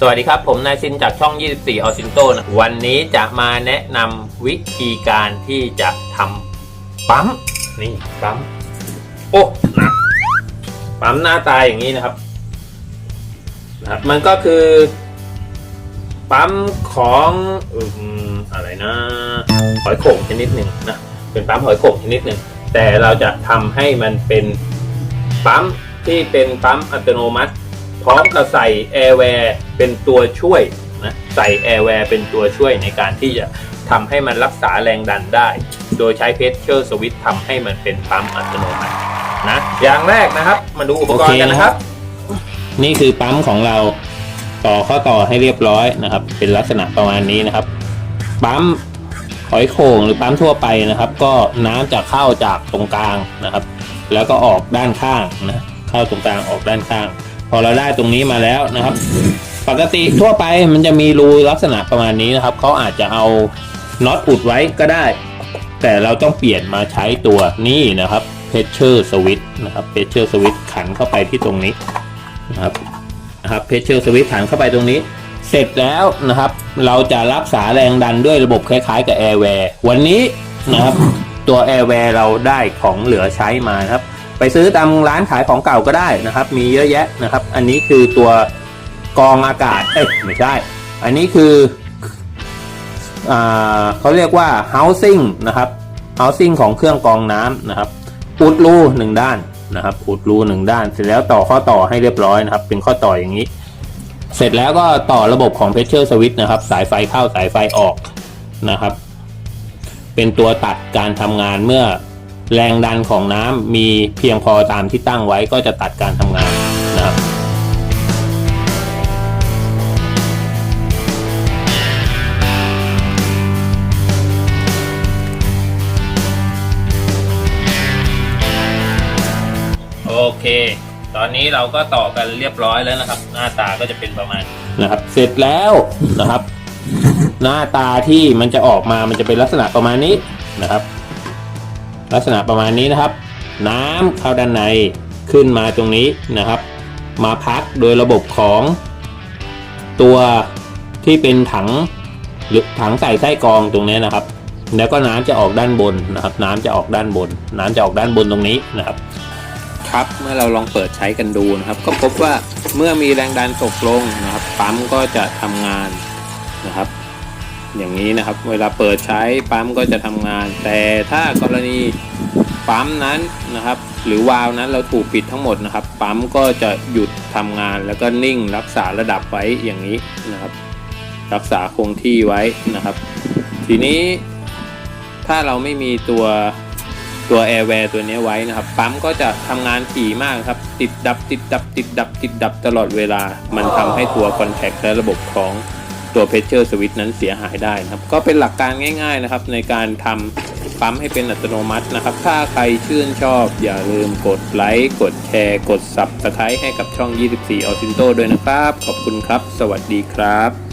สวัสดีครับ ผมนายซินจากช่อง 24ออซินโตนะวันนี้จะมาแนะนำวิธีการที่จะทำปั๊ม นี่ปั๊ม โอ้หนักปั๊มหน้าตายอย่างนี้นะครับนะครับ มันก็คือ ปั๊มของอืมอะไรนะ หอยโข่งชนิดหนึ่งนะ เป็นปั๊มหอยโข่งชนิดหนึ่ง แต่เราจะทำให้มันเป็นปั๊มที่เป็นปั๊มอัตโนมัติ ร้อมกับใส่แอร์แวร์เป็นตัวช่วยนะใส่แอร์แวร์เป็นตัวช่วยในการที่จะทำให้มันรักษาแรงดันได้ โดยใช้เพชเชอร์สวิตทำให้มันเป็นปั๊มอัตโนมัตินะอย่างแรกนะครับ มาดูอุปกรณ์กันนะครับ นี่คือปั๊มของเราต่อข้อต่อให้เรียบร้อยนะครับ เป็นลักษณะประมาณนี้นะครับ ปั๊มหอยโข่งหรือปั๊มทั่วไปนะครับ ก็น้ำจะเข้าจากตรงกลางนะครับ แล้วก็ออกด้านข้างนะเข้าตรงกลางออกด้านข้าง พอเราได้ตรงนี้มาแล้วนะครับ ปกติทั่วไปมันจะมีรูลักษณะประมาณนี้นะครับเขาอาจจะเอาน็อตอุดไว้ก็ได้ แต่เราต้องเปลี่ยนมาใช้ตัวนี้นะครับ pressure switch นะครับ pressure switch ขันเข้าไปที่ตรงนี้นะครับนะครับ pressure switch ขันเข้าไปตรงนี้ เสร็จแล้วนะครับ เราจะรักษาแรงดันด้วยระบบคล้าย ๆ กับ Airware วันนี้นะครับ ตัว Airware เราได้ของเหลือใช้มาครับ ไปซื้อตามร้านขายของเก่าก็ได้นะครับ มีเยอะแยะนะครับ อันนี้คือตัวกองอากาศเอ้ยไม่ใช่ อันนี้คืออ่าเขาเรียกว่า housing นะครับ housing ของเครื่องกองน้ำนะครับอุดรูหนึ่งด้านนะครับอุดรูหนึ่งด้าน เสร็จแล้วต่อข้อต่อให้เรียบร้อยนะครับ เป็นข้อต่ออย่างนี้ เสร็จแล้วก็ต่อระบบของ pressure switch นะครับ สายไฟเข้าสายไฟออกนะครับ เป็นตัวตัดการทำงานเมื่อ แรงดันของน้ำมีเพียงพอตามที่ตั้งไว้ก็จะตัดการทำงานนะครับโอเค ตอนนี้เราก็ต่อกันเรียบร้อยแล้วนะครับ หน้าตาก็จะเป็นประมาณนะครับ เสร็จแล้วนะครับ หน้าตาที่มันจะออกมามันจะเป็นลักษณะประมาณนี้นะครับ ลักษณะประมาณนี้นะครับ น้ำเข้าด้านในขึ้นมาตรงนี้นะครับ มาพักโดยระบบของตัวที่เป็นถังหรือถังใส่ไส้กรองตรงนี้นะครับ แล้วก็น้ำจะออกด้านบนนะครับ น้ำจะออกด้านบน น้ำจะออกด้านบนตรงนี้นะครับ ครับเมื่อเราลองเปิดใช้กันดูนะครับ ก็พบว่าเมื่อมีแรงดันตกลงนะครับ ปั๊มก็จะทำงานนะครับ อย่างนี้นะครับ เวลาเปิดใช้ปั๊มก็จะทำงาน แต่ถ้ากรณีปั๊มนั้นนะครับ หรือวาล์วนั้นเราถูกปิดทั้งหมดนะครับ ปั๊มก็จะหยุดทำงานแล้วก็นิ่งรักษาระดับไว้อย่างนี้นะครับ รักษาคงที่ไว้นะครับ ทีนี้ถ้าเราไม่มีตัวตัวแอร์แวร์ตัวนี้ไว้นะครับ ปั๊มก็จะทำงานถี่มากครับ ติดดับติดดับติดดับติดดับตลอดเวลา มันทำให้ตัวคอนแทคและระบบของ ตัวเพชเชอร์สวิตนั้นเสียหายได้นะครับ ก็เป็นหลักการง่าย ๆนะครับ ในการทำปั๊มให้เป็นอัตโนมัตินะครับ ถ้าใครชื่นชอบ อย่าลืมกดไลค์กดแชร์ กด Subscribe ให้กับช่อง 24 a u t i n t o ด้วยนะครับ ขอบคุณครับ สวัสดีครับ